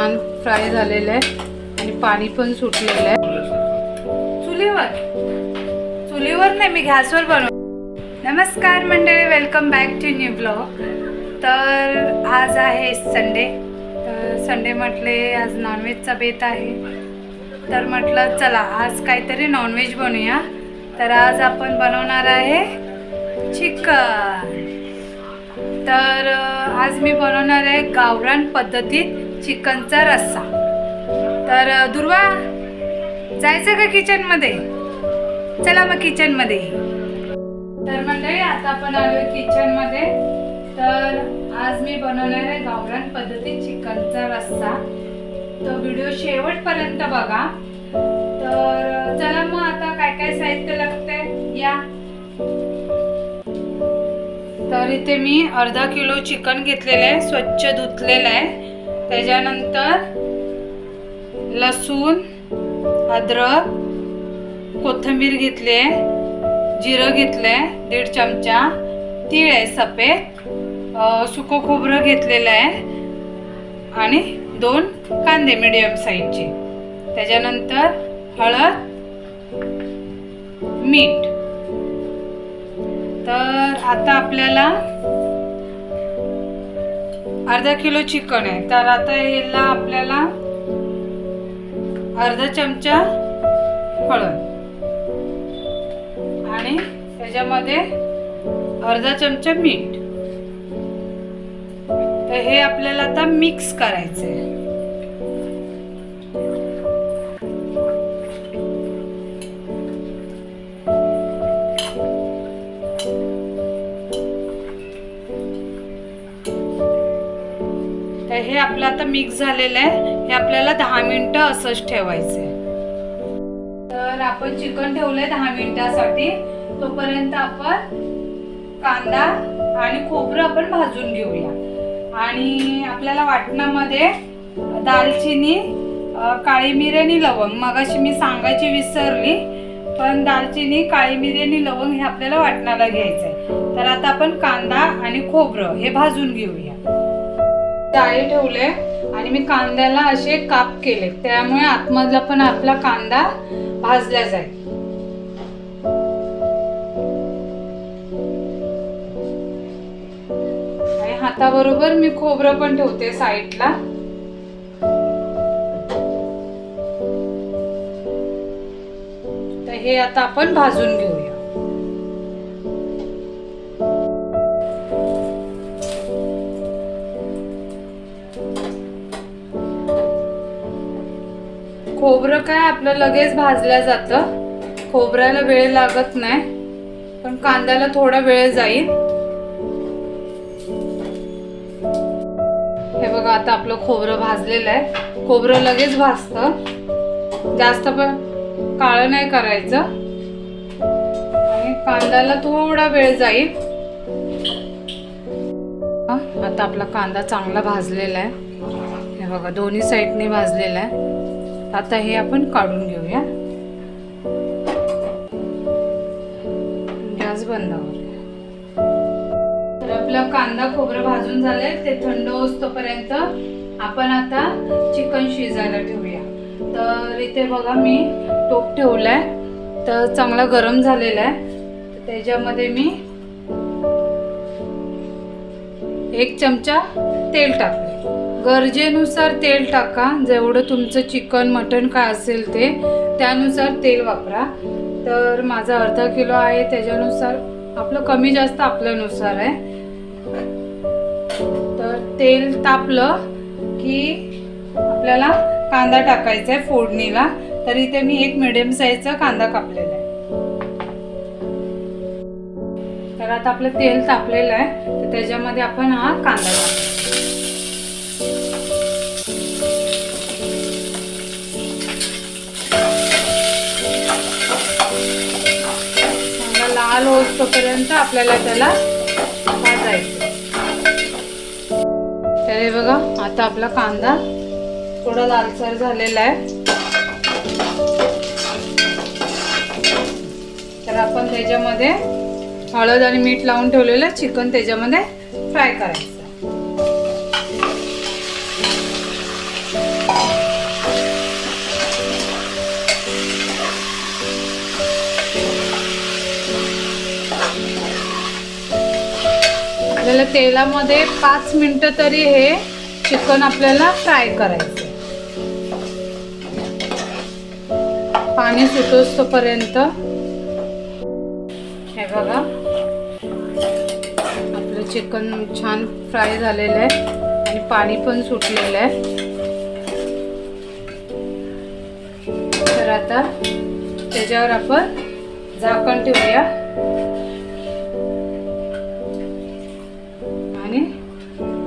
छान फ्राय झालेलं आहे आणि पाणी पण सुटलेलं आहे. चुलीवर. चुलीवर नाही मी गॅसवर बनव नमस्कार मंडळी welcome back to new blog तर आज आहे संडे तर संडे म्हटले आज नॉनव्हेजचा बेत आहे. तर म्हटलं चला आज काहीतरी नॉनव्हेज बनवूया तर आज आपण बनवणार आहे चिकन. तर आज मी बनवणार आहे गावरान पद्धतीत चिकनचा रस्सा. तर दुर्वा जायचं का किचनमध्ये? चला मग किचनमध्ये. तर मंडळी आता आपण आलो किचनमध्ये. तर आज मी बनवणार आहे गावरान पद्धतीत चिकनचा रस्सा. तो व्हिडिओ शेवटपर्यंत बघा. तर चला मग आता काय काय साहित्य लागते या. तर इथे मी अर्धा किलो चिकन घेतलेलं आहे स्वच्छ धुतलेलं आहे. त्याच्यानंतर लसूण अद्रक कोथिंबीर घेतली आहे जिरं घेतलं आहे दीड चमचा तीळ आहे सफेद सुकं खोबरं घेतलेलं आहे आणि दोन कांदे मिडियम साईजचे त्याच्यानंतर हळद मीठ. तर आता आपल्याला अर्धा किलो चिकन आहे. तर आता याला आपल्याला अर्धा चमचा हळद आणि त्याच्यामध्ये अर्धा चमचा मीठ. तर हे आपल्याला आता मिक्स करायचं आहे तर हे आपलं आता मिक्स झालेलं आहे. हे आपल्याला दहा मिनटं असंच ठेवायचं आहे तर आपण चिकन ठेवलंय दहा मिनिटासाठी. तोपर्यंत आपण कांदा आणि खोबरं आपण भाजून घेऊया. आणि आपल्याला वाटणामध्ये दालचिनी काळी मिरी आणि लवंग. मगाशी मी सांगायची विसरली पण दालचिनी काळी मिरी आणि लवंग हे आपल्याला वाटणाला घ्यायचं आहे तर आता आपण कांदा आणि खोबरं हे भाजून घेऊया. जाळी ठेवले आणि मी कांद्याला असे काप केले. त्यामुळे आतमधला पण आपला कांदा भाजला जाईल. आणि हाताबरोबर मी खोबरं पण ठेवते साईडला. तर हे आता आपण भाजून घेऊ. खोबरं काय आपलं लगेच भाजल्या जातं. खोबऱ्याला वेळ लागत नाही. पण कांद्याला थोडा वेळ जाईल. हे बघा आता आपलं खोबरं भाजलेलं आहे. खोबरं लगेच भाजतं. जास्त पण काळं नाही करायचं. आणि कांद्याला थोडा वेळ जाईल. आता आपला कांदा चांगला भाजलेला आहे. हे बघा दोन्ही साईडने भाजलेला आहे. आता हे आपण काढून घेऊया. गॅस बंद तर आपला कांदा खोबरं भाजून झालंय ते थंड होतोपर्यंत आपण आता चिकन शिजायला ठेवूया. तर इथे बघा मी टोप ठेवलाय तर चांगला गरम झालेला आहे. तर त्याच्यामध्ये मी एक चमचा तेल टाकले गरजेनुसार तेल टाका. जेवढं तुमचं चिकन मटन काय असेल ते त्यानुसार तेल वापरा. तर माझा अर्धा किलो आहे त्याच्यानुसार आपलं कमी जास्त आपल्यानुसार आहे. तर तेल तापलं की आपल्याला कांदा टाकायचा आहे फोडणीला. तर इथे मी एक मिडियम साईजचा कांदा कापलेला आहे. तर आता आपलं तेल तापलेलं आहे. तर त्याच्यामध्ये आपण हा कांदा टाकतो लाल होतोपर्यंत आपल्याला त्याला भाजायचं. तर हे बघा आता आपला कांदा थोडा लालसर झालेला आहे. तर आपण त्याच्यामध्ये हळद आणि मीठ लावून ठेवलेलं चिकन त्याच्यामध्ये फ्राय करायचं. आपल्याला तेलामध्ये पाच मिनटं तरी हे चिकन आपल्याला फ्राय करायचं. पाणी सुटोस तोपर्यंत हे बघा. आपलं चिकन छान फ्राय झालेलं आहे आणि पाणी पण सुटलेलं आहे. तर आता त्याच्यावर आपण झाकण ठेवूया.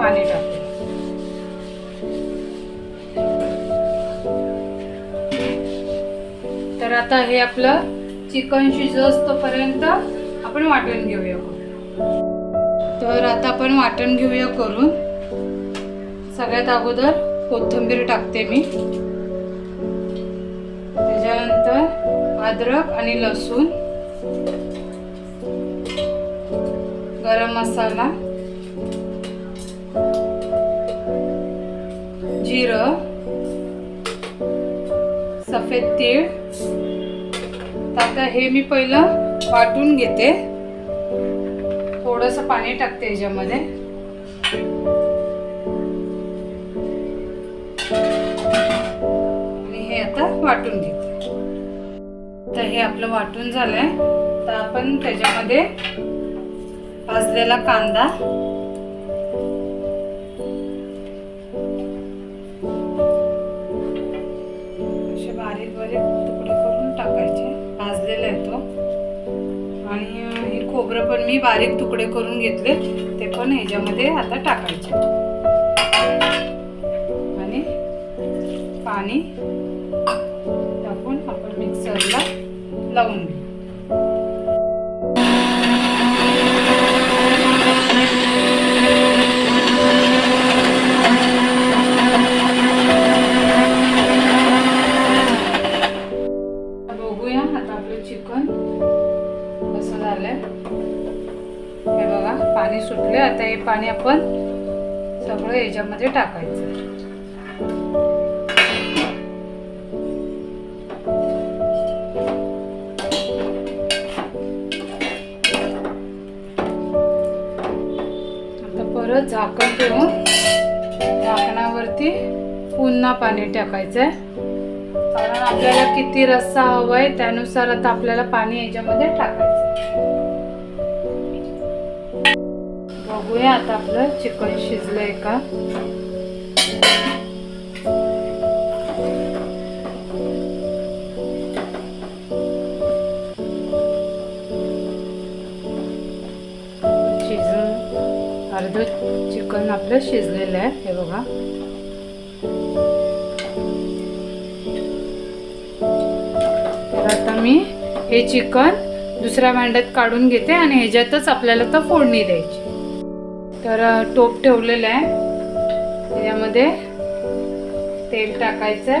पाणी टाकते तर आता हे आपलं चिकन शिजोस्तोपर्यंत आपण वाटण घेऊया. करून तर आता आपण वाटण घेऊया करून. सगळ्यात अगोदर कोथिंबीर टाकते मी. त्याच्यानंतर अद्रक आणि लसूण. गरम मसाला. जिरं सफेद तीळ. तर आता हे मी पहिलं वाटून घेते. थोडंसं पाणी टाकते याच्यामध्ये. आणि हे आता वाटून घेते. तर हे आपलं वाटून झालंय. तर आपण त्याच्यामध्ये भाजलेला कांदा खोबरं पण मी बारीक तुकडे करून घेतले. ते पण ह्याच्यामध्ये आता टाकायचे. आणि पाणी टाकून आपण मिक्सरला लावून घेऊ. कसं हे बघा पाणी सुटले आता हे पाणी आपण सगळं याच्यामध्ये टाकायचं. आता परत झाकण ठेवून झाकणावरती पुन्हा पाणी टाकायचंय. कारण आपल्याला किती रस्सा हवाय त्यानुसार आता आपल्याला पाणी याच्यामध्ये टाकायचं. बघूया आता आपलं चिकन शिजलंय का? अर्ध चिकन आपलं शिजलेलं आहे. हे बघा. मी हे चिकन दुसऱ्या भांड्यात काढून घेते आणि ह्याच्यातच आपल्याला तर फोडणी द्यायची. तर टोप ठेवलेलं आहे. त्याच्यामध्ये तेल टाकायचं आहे.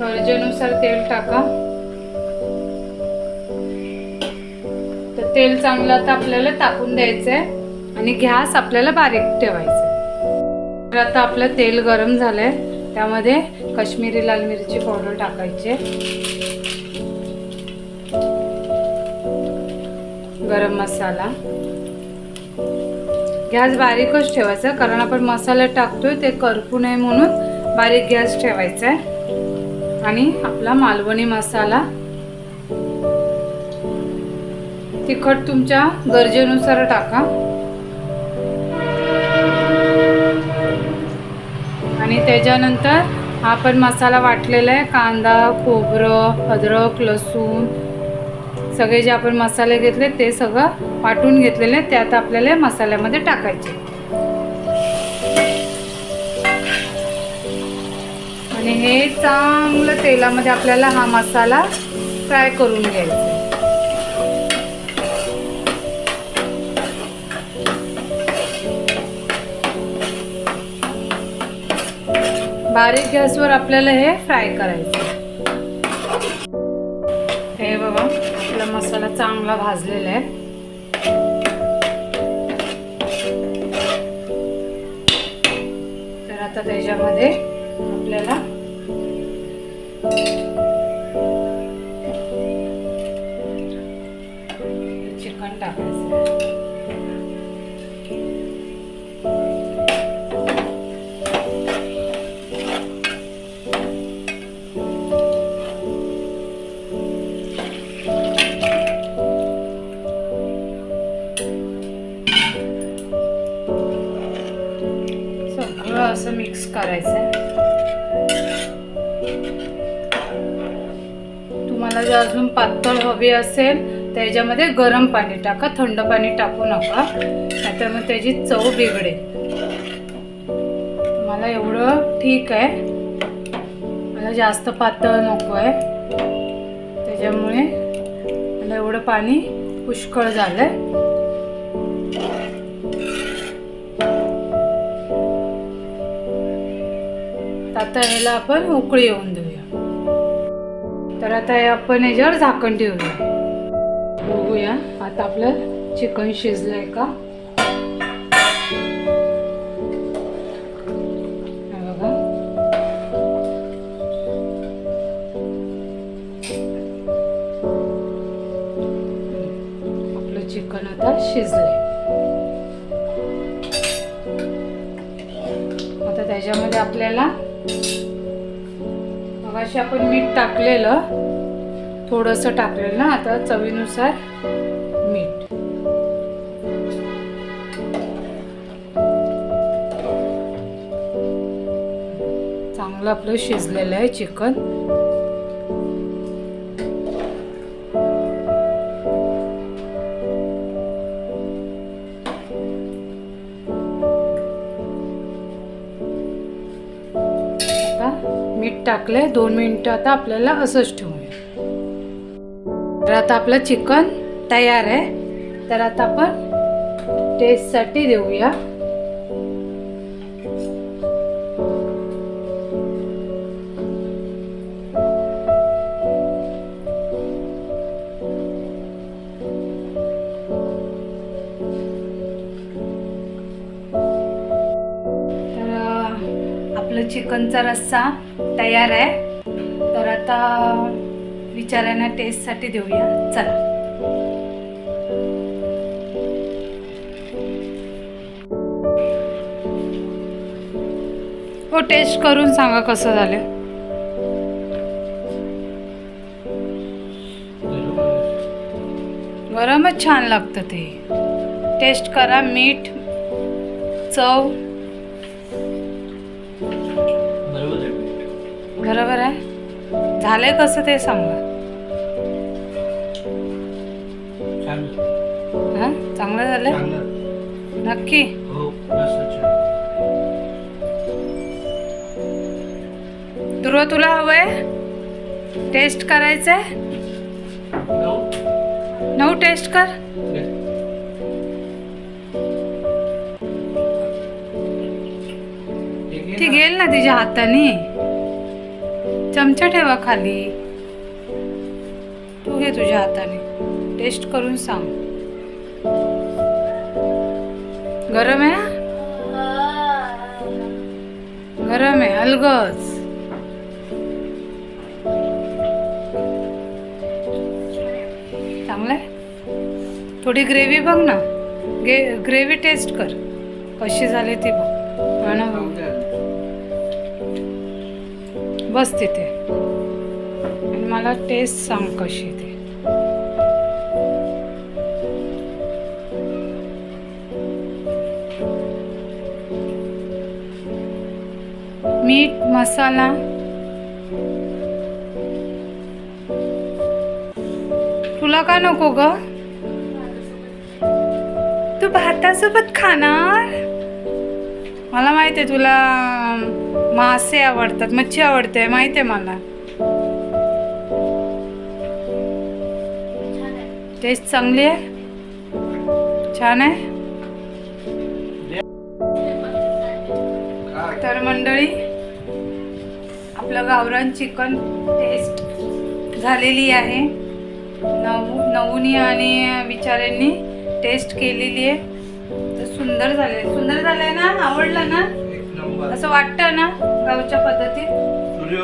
गरजेनुसार तेल टाका. तर तेल चांगलं आता आपल्याला टाकून द्यायचं आहे आणि गॅस आपल्याला बारीक ठेवायचं आहे. तर आता आपलं तेल गरम झालंय. त्यामध्ये कश्मीरी लाल मिरची पावडर टाकायचे. गरम मसाला. गॅस बारीकच ठेवायचा कारण आपण मसाला टाकतोय ते करपू नये म्हणून बारीक गॅस ठेवायचा आहे आणि आपला मालवणी मसाला. तिखट तुमच्या गरजेनुसार टाका. आणि त्याच्यानंतर हा आपण मसाला वाटलेला आहे. कांदा खोबरं अद्रक लसूण सगळे जे आपण मसाले घेतले ते सगळं वाटून घेतलेले आहे, आपल्याला मसाल्यामध्ये टाकायचे आणि हे चांगलं तेलामध्ये आपल्याला हा मसाला फ्राय करून घ्यायचा बारीक गॅसवर आपल्याला हे फ्राय करायचं. हे बघा आपला मसाला चांगला भाजलेला आहे. तर आता त्याच्यामध्ये आपल्याला चिकन टाकायचं असेल तर याच्यामध्ये गरम पाणी टाका थंड पाणी टाकू नका नाहीतर मग त्याची चव बिघडेल. मला एवढं ठीक आहे. मला जास्त पातळ नको आहे. त्याच्यामुळे मला एवढं पाणी पुष्कळ झालंय. आता ह्याला आपण उकळी येऊन देऊ. तर आता आपण याच्यावर झाकण ठेवूया. बघूया आता आपलं चिकन शिजलंय का? हे बघा. आपलं चिकन आता शिजलंय. आता त्याच्यामध्ये आपल्याला मगाशी आपण मीठ टाकलेलं. थोडंसं टाकलेलं ना आता चवीनुसार मीठ. चांगलं आपलं शिजलेलं आहे चिकन. टाकलं आहे दोन मिनटं आता आपल्याला असंच ठेवूया. तर आता आपलं चिकन तयार आहे. तर आता आपण टेस्टसाठी देऊया. चिकनचा रस्सा तयार आहे. तर आता विचारांना टेस्टसाठी देऊया. चला. हो टेस्ट करून सांगा कसं झालं. गरमच छान लागतं ते. टेस्ट करा मीठ चव. बरोबर आहे. झालंय कसं ते सांगा. झालं. हां? चांगलं चांगलं. नक्की. हो ध्रुव तुला हवंय? टेस्ट करायचंय? नऊ? टेस्ट कर. ती. घेईल ना तिच्या हाताने? चमचा ठेवा खाली. तू घे तुझ्या हाताने. टेस्ट करून सांग. गरम आहे गरम आहे अलगच चांगलं आहे? थोडी ग्रेव्ही बघ ना. ग्रेव्ही टेस्ट कर. कशी झाली ती बघ. ना बस तिथे. आणि मला टेस्ट सांग कशी ते. मीठ मसाला. तुला का नको ग? तू भातासोबत खाणार? मला माहिती आहे तुला मासे आवडतात मच्छी आवडते माहिती आहे मला. टेस्ट चांगली आहे? छान आहे? तर मंडळी आपलं गावरान चिकन टेस्ट झालेली आहे. नऊ नऊनी आणि विचारांनी टेस्ट केलेली आहे. तर सुंदर झाले सुंदर झालंय ना? आवडलं ना? असं वाटतं ना गावच्या पद्धतीत?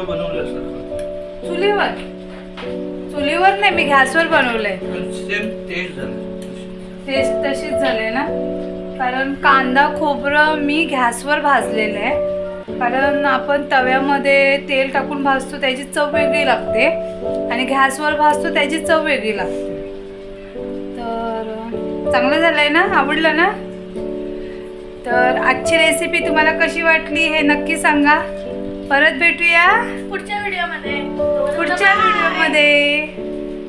बनवल्यासारखं चुलीवर? चुलीवर नाही मी गॅसवर बनवलंय. टेस्ट तशीच झाली ना? कारण कांदा खोबरं मी गॅसवर भाजलेलं आहे. कारण आपण तव्यामध्ये तेल टाकून भाजतो त्याची चव वेगळी लागते. आणि गॅसवर भाजतो त्याची चव वेगळी लागते. तर चांगलं झालं आहे ना? आवडलं ना? तर आजची रेसिपी तुम्हाला कशी वाटली हे नक्की सांगा. परत भेटूया पुढच्या व्हिडिओमध्ये पुढच्या व्हिडिओमध्ये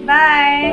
बाय.